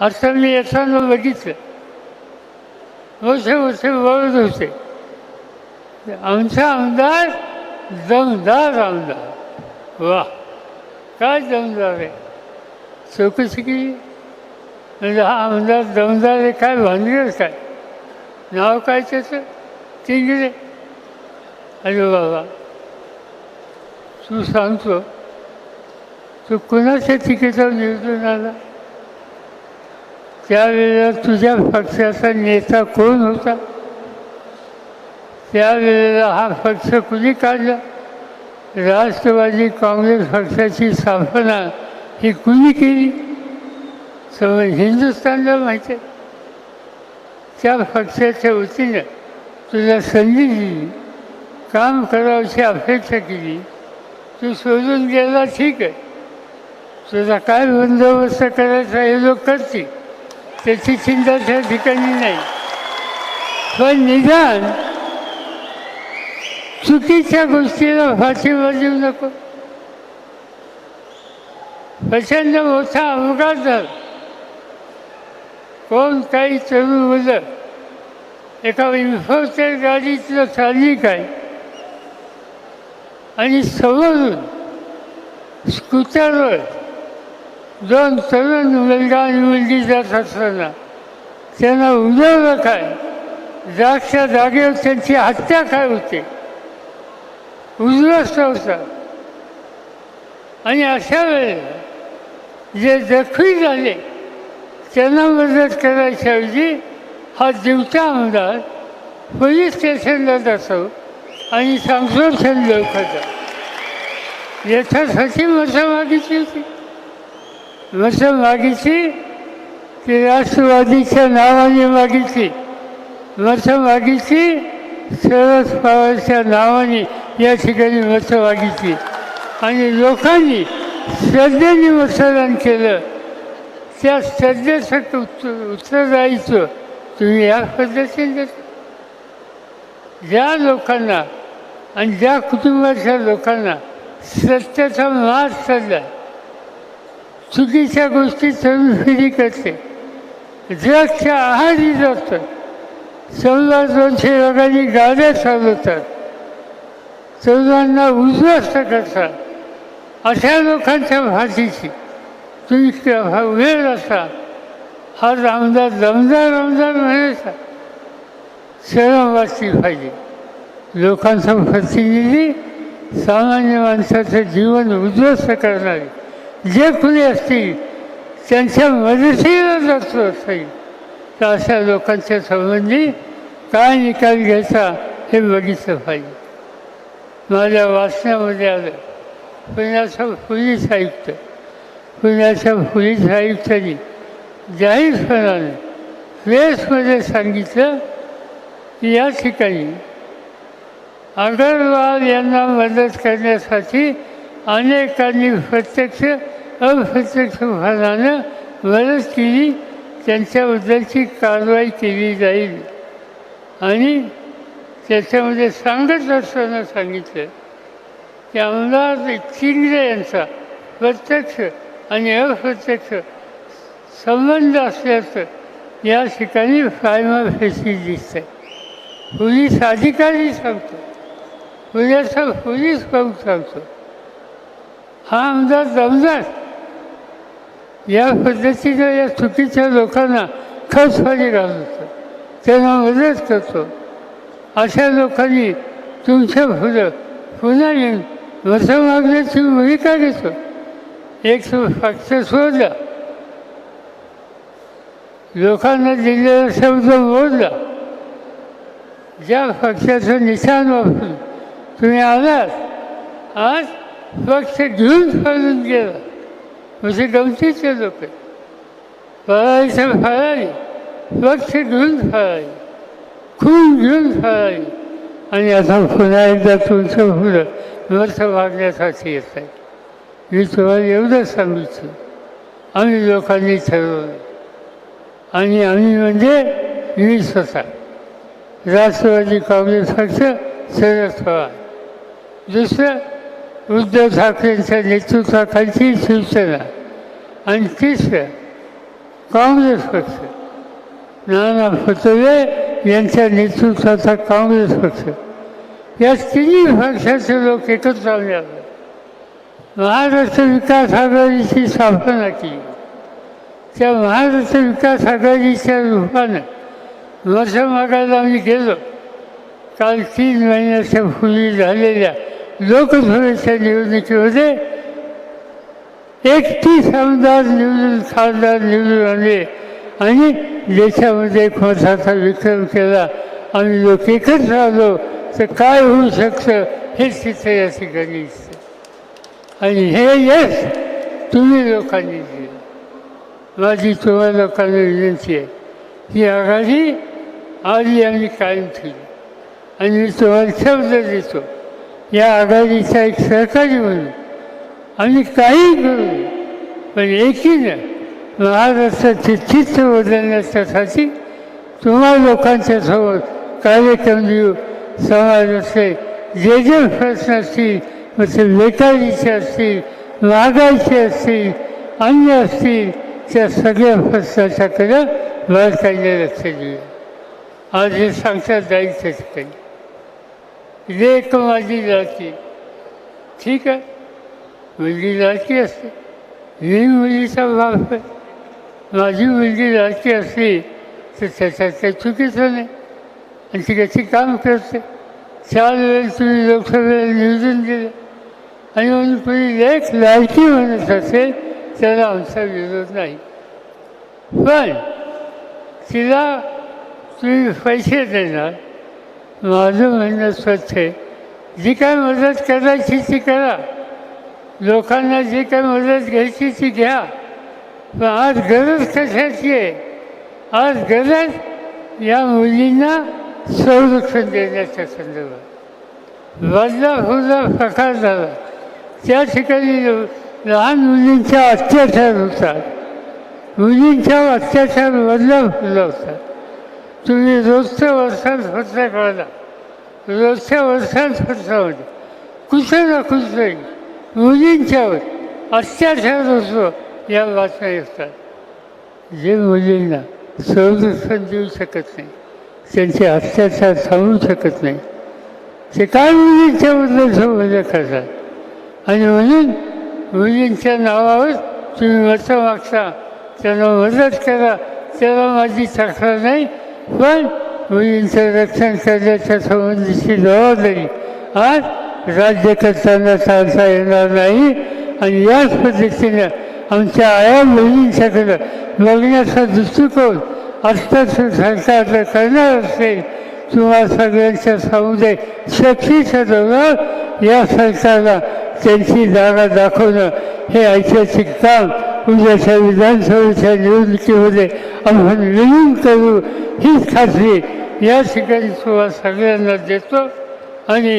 असं मी येताना बघितलं. मोठे मोठे बोलत होते. आमचा आमदार दमदार आमदार. वा काय दमदार आहे. चौकशी. केली म्हणजे हा आमदार दमदार आहे काय भानगड काय? नाव काय त्याचं? तिंगरे अरे बाबा तू सांगतो तू कुणाच्या तिकीटावर निवडून आला? त्यावेळेला तुझ्या पक्षाचा नेता कोण होता? त्यावेळेला हा पक्ष कुणी काढला? राष्ट्रवादी काँग्रेस पक्षाची स्थापना ही कुणी केली? समज हिंदुस्थानला माहिती आहे. त्या पक्षाच्या वतीनं तुला संधी दिली काम करावची अपेक्षा केली तू सोडून गेला ठीक आहे. तुझा काय बंदोबस्त करायचा हे लोक करतील. त्याची चिंता त्या ठिकाणी नाही. पण निदान चुकीच्या गोष्टीला फाशी देऊ नको. प्रचंड मोठा अपघात झाला. कोण काही तरुण मुलं एका इन्फोटेर गाडीतलं चालली काय आणि समोरून स्कूटरवर दोन तरुण मुलगा आणि मुलगी जात असताना त्यांना उडवलं काय? जागच्या जागेवर त्यांची हत्या काय होते? उद्ध्वस्त होता. आणि अशा वेळेला जे जखमी झाले त्यांना मदत करायच्याऐवजी हा दिवचा आमदार पोलीस स्टेशनला जातो आणि संशोधन लवकर याच्यासाठी मतं मागितली होती. मसं मागितली ती राष्ट्रवादीच्या नावाने मागितली. मसं मागितली शरद पवारच्या नावाने या ठिकाणी मसं मागितली. आणि लोकांनी श्रद्धेने मतदान केलं. त्या श्रद्धेसाठी उत्तर उत्तरदायित्व तुम्ही या पद्धतीने ज्या लोकांना आणि ज्या कुटुंबाच्या लोकांना सत्याचा मास चालला. चुकीच्या गोष्टी चवीफिरी करते. ड्रगच्या आहारी जातं चौदा दोनशे लोकांनी गाड्या चालवतात चौदांना उद्ध्वस्त करतात. अशा लोकांच्या भाषेची तुम्ही वेळ असा. हा आमदार दमदार आमदार म्हणायचा शरम वाचली पाहिजे. लोकांचा प्रतिनिधी सामान्य माणसाचं जीवन उद्ध्वस्त करणारे. जे कुणी असतील त्यांच्या मदतीला जातो असेल तर अशा लोकांच्या संबंधी काय निकाल घ्यायचा हे बघितलं पाहिजे. माझ्या वाचण्यामध्ये आलं पुण्याचा पोलीस आयुक्त पुण्याच्या पोलीस आयुक्तांनी जाहीरपणाने प्रेसमध्ये सांगितलं की या ठिकाणी अगरवाल यांना मदत करण्यासाठी अनेकांनी प्रत्यक्ष अप्रत्यक्ष भागानं मदत केली त्यांच्याबद्दलची कारवाई केली जाईल. आणि त्याच्यामध्ये सांगत असताना सांगितलं की आमदार चिंगरे यांचा प्रत्यक्ष आणि अप्रत्यक्ष संबंध असल्याचं या ठिकाणी फायमाफेशी दिसतं पोलीस अधिकारी सांगतो. पुण्याचा पोलीस प्रमुख सांगतो. हा आमदार दमदार या पद्धतीनं या चुकीच्या लोकांना खचपाणी घालतो. त्यांना मदत करतो. अशा लोकांनी तुमच्या फुलं पुन्हा येऊन मतं मागण्याची भूमिका घेतो. एक पक्ष सोडला लोकांना दिलेला शब्द मोडला ज्या पक्षाचं निशाण वापरून तुम्ही आलात आज पक्ष घेऊन फळून गेला म्हणजे गमतीचे लोक फळायचं फळाली पक्ष घेऊन फळाली खून घेऊन फळाली आणि आता पुन्हा एकदा तुमचं फुलं वर्ष मागण्यासाठी येत आहे. मी तुम्हाला एवढं सांगितलं आम्ही लोकांनी ठरवलं. आणि आम्ही म्हणजे मी स्वतः. राष्ट्रवादी काँग्रेस पक्ष शरद पवार दुसरं उद्धव ठाकरेंच्या नेतृत्वाखालची शिवसेना आणि तिसरं काँग्रेस पक्ष. नाना पटोले यांच्या नेतृत्वाचा काँग्रेस पक्ष. या तिन्ही पक्षाचे लोक एकत्र आले महाराष्ट्र विकास आघाडीची स्थापना केली. त्या महाराष्ट्र विकास आघाडीच्या रूपानं वर्ष मागायला आम्ही गेलो. काल तीन महिन्याच्या पूर्वी झालेल्या लोकसभेच्या निवडणुकीमध्ये एकतीस आमदार निवडून खासदार निवडून आले. आणि देशामध्ये एक मोठाचा विक्रम केला आणि लोक एकत्र आलो तर काय होऊ शकतं? हे चित्र या ठिकाणी दिसतं. आणि हे यश तुम्ही लोकांनी दिलं. माझी तुम्हा लोकांना विनंती आहे. ही आघाडी आधी आम्ही कायम ठेवली. आणि मी तुम्हाला शब्द देतो. या आघाडीचा एक सहकारी म्हणून आम्ही काही करू पण एकीनं महाराष्ट्राचे चित्र बदलण्याच्यासाठी तुम्हा लोकांच्या सोबत कार्यक्रम देऊ. समाजाचे जे जे प्रश्न असतील म्हणजे मग ते बेकारीचे असतील महागाईचे असतील अन्य असतील त्या सगळ्या प्रश्नाच्याकडं भारताने लक्ष देऊया आज हे सांगतात जाईल त्या ठिकाणी लेख माझी जाती. ठीक आहे? मुलगी जाती असते. मी मुलीचा बाप आहे. माझी मुलगी जाती असली तर त्याच्यात काही चुकीचं नाही. आणि ती कशी काम करते? चार वेळेस तुम्ही लोकसभेला निवडून दिलं. आणि म्हणून कोणी लेख लायकी म्हणत असेल त्याला आमचा विरोध नाही. पण तिला तुम्ही पैसे देणार. माझं म्हणणं स्वच्छ आहे. जी काय मदत करायची ती करा. लोकांना जी काय मदत घ्यायची ती घ्या. पण आज गरज कशाची आहे? आज गरज या मुलींना संरक्षण देण्याच्या संदर्भात. बदलापूरला प्रकार झाला. त्या ठिकाणी लहान मुलींच्या अत्याचार होतात. मुलींच्या अत्याचार बदलापूरला होतात तुम्ही रोजच्या वर्षात खर्च कळला रोजच्या वर्षात खर्चामध्ये कुठं ना कुठे मुलींच्यावर अत्याचार होतो या बातम्या येतात. जे मुलींना संरक्षण देऊ शकत नाही त्यांचे अत्याचार थांबवू शकत नाही. ते काय मुलींच्याबद्दल संबंध करतात? आणि म्हणून मुलींच्या नावावर तुम्ही मतं मागता. त्यांना मदत करा. त्याला माझी तक्रार नाही. पण मुलींचं रक्षण करण्याच्या संबंधीची जबाबदारी आज राज्य करताना चालता येणार नाही आणि याच पद्धतीनं आमच्या आया मुलींच्याकडं बघण्याचा दृष्टिकोन आत्ताच सरकारनं करणार असेल किंवा सगळ्यांच्या समुदाय शक्तीच्या जोरावर या सरकारला त्यांची जागा दाखवणं हे ऐतिहासिक काम उद्याच्या विधानसभेच्या निवडणुकीमध्ये आपण मिळून करू. हीच खात्री. या ठिकाणी तुम्हाला सगळ्यांना देतो आणि